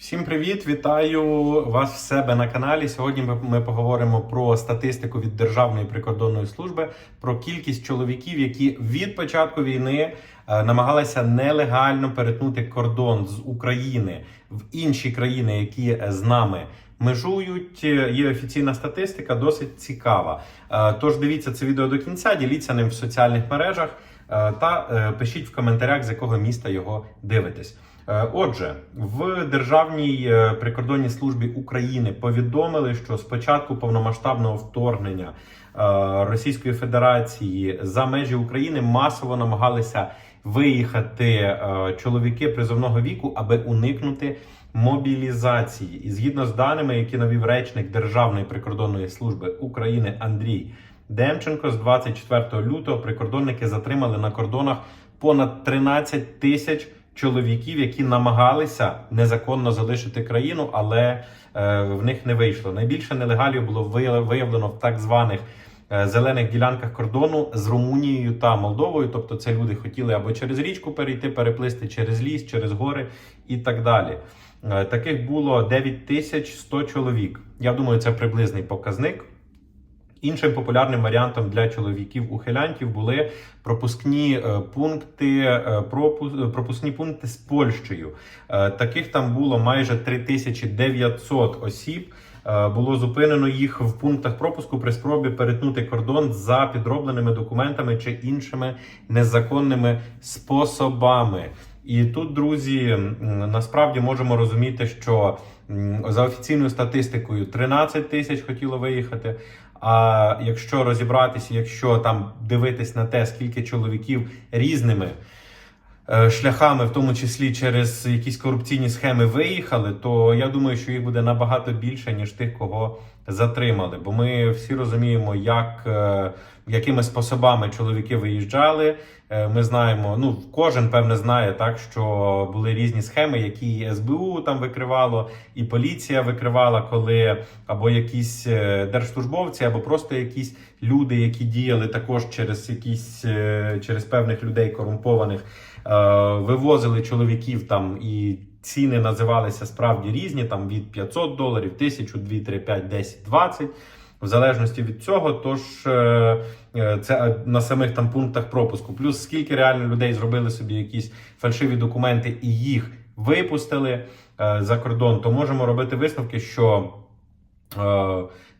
Всім привіт! Вітаю вас в себе на каналі. Сьогодні ми, поговоримо про статистику від Державної прикордонної служби, про кількість чоловіків, які від початку війни е, намагалися нелегально перетнути кордон з України в інші країни, які з нами межують. Е, Є офіційна статистика, досить цікава. Е, Тож дивіться це відео до кінця, діліться ним в соціальних мережах та е, пишіть в коментарях, з якого міста його дивитесь. Е, Отже, в Державній е, прикордонній службі України повідомили, що з початку повномасштабного вторгнення е, Російської Федерації за межі України масово намагалися виїхати е, чоловіки призовного віку, аби уникнути мобілізації. І згідно з даними, які навів речник Державної прикордонної служби України Андрій Демченко, з 24 лютого прикордонники затримали на кордонах понад 13 тисяч чоловіків, які намагалися незаконно залишити країну, але е, в них не вийшло. Найбільше нелегалів було вия- виявлено в так званих е, зелених ділянках кордону з Румунією та Молдовою. Тобто, це люди хотіли або через річку перейти, переплисти через ліс, через гори і так далі. Е, Таких було 9100 чоловік. Я думаю, це приблизний показник. Іншим популярним варіантом для чоловіків-ухилянтів були пропускні е, пункти, е, пропускні пункти з Польщею. Е, Таких там було майже 3900 осіб. Е, Було зупинено їх в пунктах пропуску при спробі перетнути кордон за підробленими документами чи іншими незаконними способами. І тут, друзі, насправді можемо розуміти, що за офіційною статистикою 13 тисяч хотіло виїхати. А якщо розібратися, якщо там дивитись на те, скільки чоловіків різними шляхами, в тому числі через якісь корупційні схеми, виїхали, то я думаю, що їх буде набагато більше, ніж тих, кого затримали. Бо ми всі розуміємо, як, е, якими способами чоловіки виїжджали. Е, Ми знаємо, ну кожен певне знає так, що були різні схеми, які СБУ там викривало, і поліція викривала, коли або якісь е, держслужбовці, або просто якісь люди, які діяли також через якісь е, через певних людей корумпованих, е, вивозили чоловіків там і. Ціни називалися справді різні, там від 500 доларів, 1000, 2, 3, 5, 10, 20, в залежності від цього. Тож е, е, це на самих там пунктах пропуску. Плюс скільки реально людей зробили собі якісь фальшиві документи і їх випустили е, за кордон, то можемо робити висновки, що е,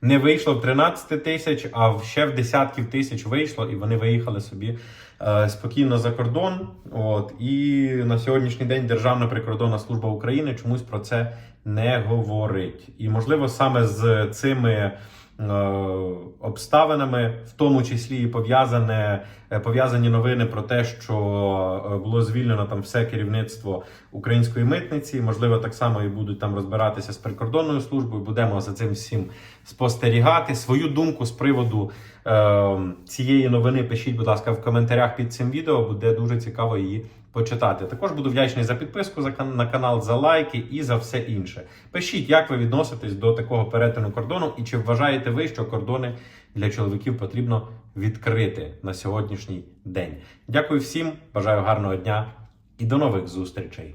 не вийшло в 13 тисяч, а ще в десятків тисяч вийшло, і вони виїхали собі е, спокійно за кордон. От і на сьогоднішній день Державна прикордонна служба України чомусь про це не говорить. І можливо саме з цими. Е, Обставинами, в тому числі і пов'язане е, пов'язані новини про те, що е, було звільнено там все керівництво української митниці. Можливо, так само і будуть там розбиратися з прикордонною службою. Будемо за цим всім спостерігати. Свою думку з приводу цієї новини пишіть, будь ласка, в коментарях під цим відео. Буде дуже цікаво її почитати. Також буду вдячний за підписку на канал, за лайки і за все інше. Пишіть, як ви відноситесь до такого перетину кордону, і чи вважаєте ви, що кордони для чоловіків потрібно відкрити на сьогоднішній день. Дякую всім, бажаю гарного дня і до нових зустрічей.